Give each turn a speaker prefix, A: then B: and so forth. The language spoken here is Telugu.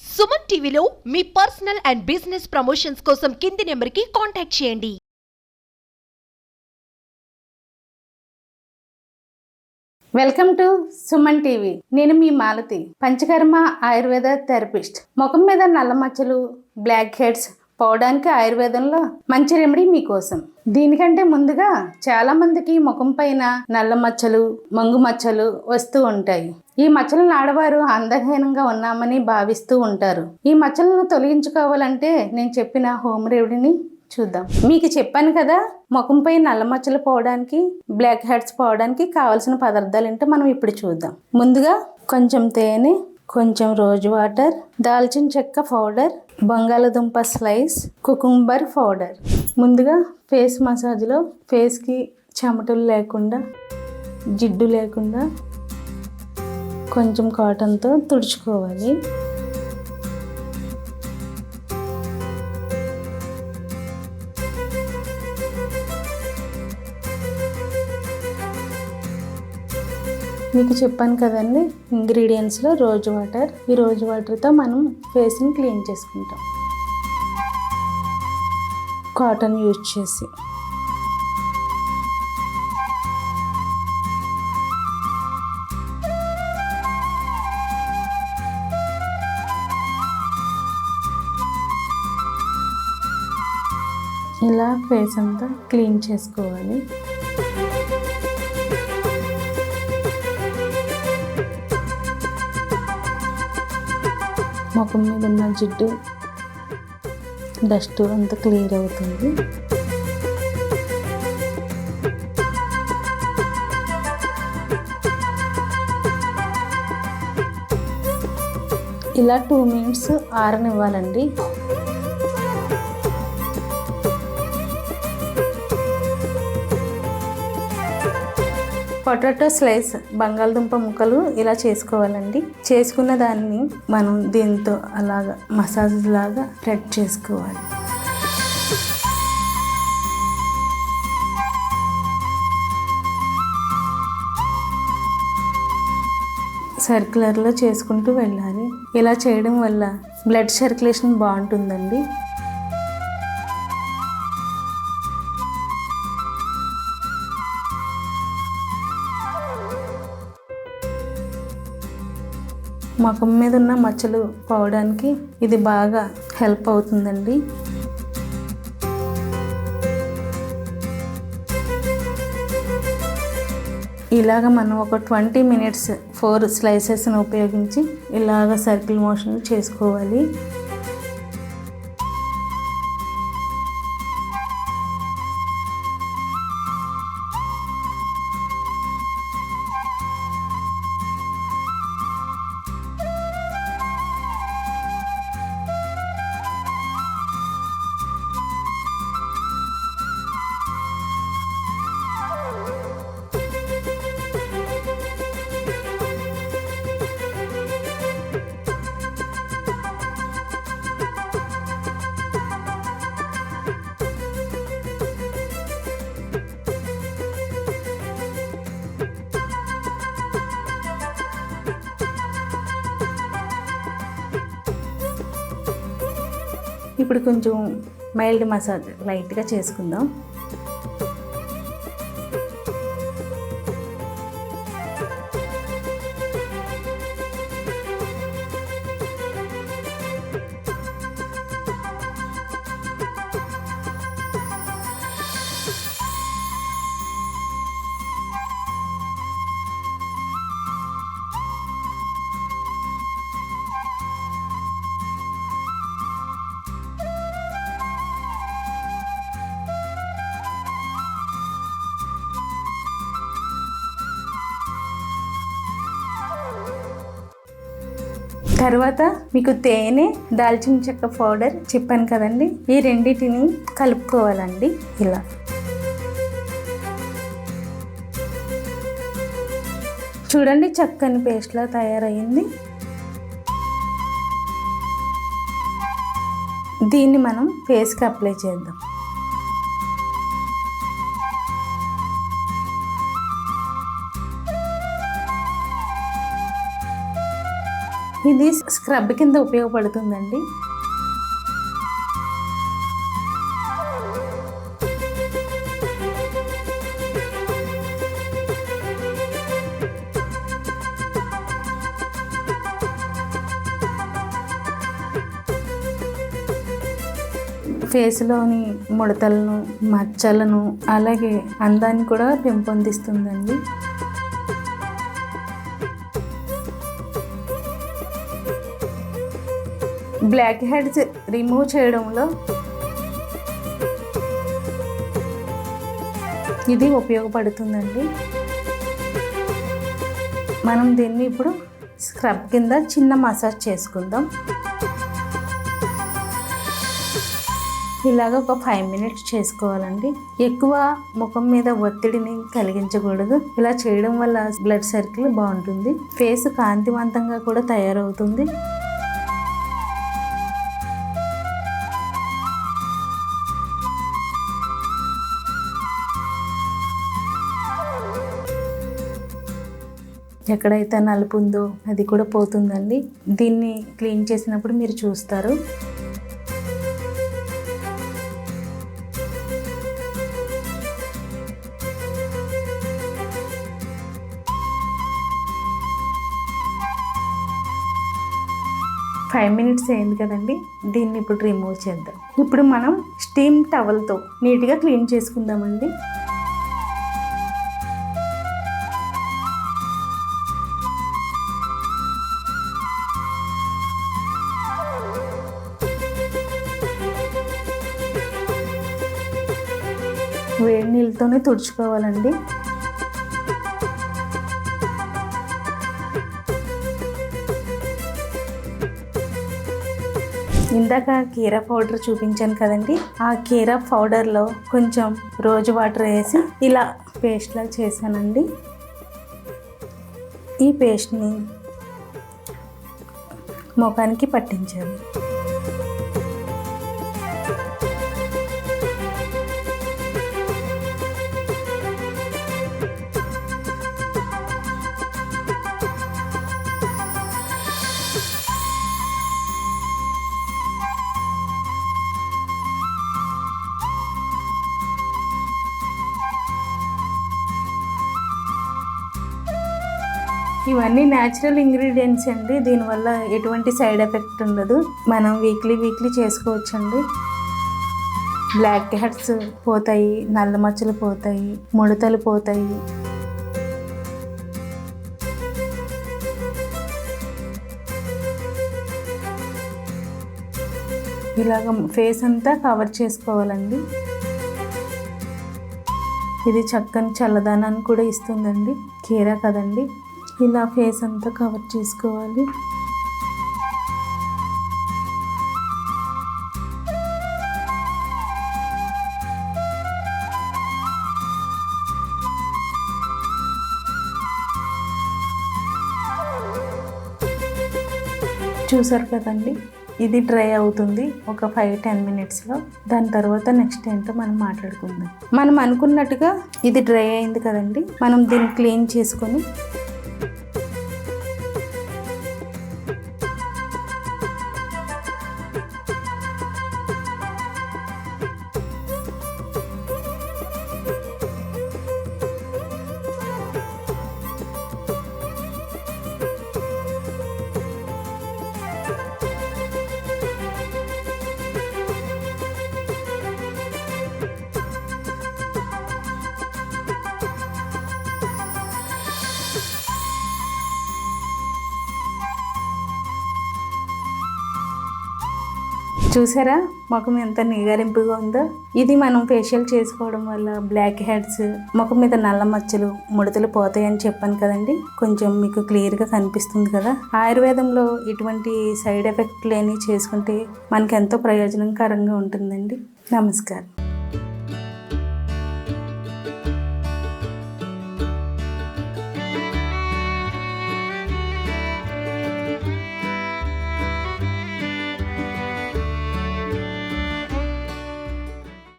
A: సుమన్ టీవీలో మీ పర్సనల్ అండ్ బిజినెస్ ప్రమోషన్స్ కోసం కింది నెంబర్కి కాంటాక్ట్ చేయండి.
B: Welcome to Suman TV. నేను మీ మాలతి పంచకర్మ ఆయుర్వేద థెరపిస్ట్. ముఖం మీద నల్ల మచ్చలు బ్లాక్ హెడ్స్ పోవడానికి ఆయుర్వేదంలో మంచి రెమెడీ మీకోసం. దీనికంటే ముందుగా చాలా మందికి ముఖం పైన నల్ల మచ్చలు మంగు మచ్చలు వస్తూ ఉంటాయి. ఈ మచ్చలను ఆడవారు అందహీనంగా ఉన్నామని భావిస్తూ ఉంటారు. ఈ మచ్చలను తొలగించుకోవాలంటే నేను చెప్పిన హోమ్ రెమెడీని చూద్దాం. మీకు చెప్పాను కదా ముఖంపై నల్ల మచ్చలు పోవడానికి బ్లాక్ హెడ్స్ పోవడానికి కావాల్సిన పదార్థాలు ఏంటో మనం ఇప్పుడు చూద్దాం. ముందుగా కొంచెం తేనె కొంచెం రోజ్ వాటర్ దాల్చిన చెక్క పౌడర్ బంగాళదుంప స్లైస్ కుకుంబర్ పౌడర్. ముందుగా ఫేస్ మసాజ్లో ఫేస్కి చెమటలు లేకుండా జిడ్డు లేకుండా కొంచెం కాటన్తో తుడుచుకోవాలి. మీకు చెప్పాను కదండి ఇంగ్రీడియంట్స్లో రోజ్ వాటర్. ఈ రోజ్ వాటర్తో మనం ఫేస్ని క్లీన్ చేసుకుంటాం. కాటన్ యూజ్ చేసి. ఇలా ఫేస్ అంతా క్లీన్ చేసుకోవాలి. ముఖం మీద ఉన్న జిడ్డు డస్ట్ అంతా క్లియర్ అవుతుంది. ఇలా టూ మినిట్స్ ఆరనివ్వాలండి. పొటాటో స్లైస్ బంగాళదుంప ముక్కలు ఇలా చేసుకోవాలండి. చేసుకున్న దాన్ని మనం దీంతో అలాగా మసాజ్ లాగా స్ప్రెడ్ చేసుకోవాలి. సర్క్యులర్లో చేసుకుంటూ వెళ్ళాలి. ఇలా చేయడం వల్ల బ్లడ్ సర్క్యులేషన్ బాగుంటుందండి. ముఖం మీద ఉన్న మచ్చలు పోవడానికి ఇది బాగా హెల్ప్ అవుతుందండి. ఇలాగ మనం ఒక ట్వంటీ మినిట్స్ ఫోర్ స్లైసెస్ని ఉపయోగించి ఇలాగ సర్కిల్ మోషన్ చేసుకోవాలి. ఇప్పుడు కొంచెం మైల్డ్ మసాజ్ లైట్గా చేసుకుందాం. తర్వాత మీకు తేనె దాల్చిన చెక్క పౌడర్ చెప్పాను కదండి. ఈ రెండింటిని కలుపుకోవాలండి ఇలా. చూడండి చక్కని పేస్ట్లా తయారైంది దీన్ని మనం ఫేస్కి అప్లై చేద్దాం. ఇది స్క్రబ్ కింద ఉపయోగపడుతుందండి. ఫేస్లోని ముడతలను మచ్చలను అలాగే అందాన్ని కూడా పెంపొందిస్తుందండి. బ్లాక్ హెడ్స్ రిమూవ్ చేయడంలో ఇది ఉపయోగపడుతుందండి. మనం దీన్ని ఇప్పుడు స్క్రబ్ కింద చిన్న మసాజ్ చేసుకుందాం. ఇలాగ ఒక ఫైవ్ మినిట్స్ చేసుకోవాలండి. ఎక్కువ ముఖం మీద ఒత్తిడిని కలిగించకూడదు. ఇలా చేయడం వల్ల బ్లడ్ సర్కిల్ బాగుంటుంది. ఫేస్ కాంతివంతంగా కూడా తయారవుతుంది. ఎక్కడైతే నలుపు ఉందో అది కూడా పోతుందండి. దీన్ని క్లీన్ చేసినప్పుడు మీరు చూస్తారు. ఫైవ్ మినిట్స్ అయింది కదండి. దీన్ని ఇప్పుడు రిమూవ్ చేద్దాం. ఇప్పుడు మనం స్టీమ్ టవల్తో నీట్గా క్లీన్ చేసుకుందామండి. వేడి నీళ్ళతోనే తుడుచుకోవాలండి. ఇందాక కీరా పౌడర్ చూపించాను కదండి. ఆ కీరా పౌడర్లో కొంచెం రోజు వాటర్ వేసి ఇలా పేస్ట్లా చేశానండి. ఈ పేస్ట్ని ముఖానికి పట్టించాలి ఇవన్నీ న్యాచురల్ ఇంగ్రీడియంట్స్ అండి. దీనివల్ల ఎటువంటి సైడ్ ఎఫెక్ట్ ఉండదు. మనం వీక్లీ వీక్లీ చేసుకోవచ్చండి. బ్లాక్ హెడ్స్ పోతాయి నల్ల మచ్చలు పోతాయి ముడతలు పోతాయి. ఇలాగ ఫేస్ అంతా కవర్ చేసుకోవాలండి. ఇది చక్కని చల్లదనాన్ని కూడా ఇస్తుందండి. కీరా కదండి. ఇలా ఫేస్ అంతా కవర్ చేసుకోవాలి. చూసారు కదండి? ఇది డ్రై అవుతుంది ఒక ఫైవ్ టెన్ మినిట్స్లో. దాని తర్వాత నెక్స్ట్ ఏంటో మనం మాట్లాడుకుందాం. మనం అనుకున్నట్టుగా ఇది డ్రై అయింది కదండి? మనం దీన్ని క్లీన్ చేసుకొని చూసారా? ముఖం ఎంత నిగారింపుగా ఉందో. ఇది మనం ఫేషియల్ చేసుకోవడం వల్ల బ్లాక్ హెడ్స్ ముఖం మీద నల్ల మచ్చలు ముడతలు పోతాయని చెప్పాను కదండి. కొంచెం మీకు క్లియర్గా కనిపిస్తుంది కదా. ఆయుర్వేదంలో ఇటువంటి సైడ్ ఎఫెక్ట్ లేని చేసుకుంటే మనకి ఎంతో ప్రయోజనకరంగా ఉంటుందండి. నమస్కారం.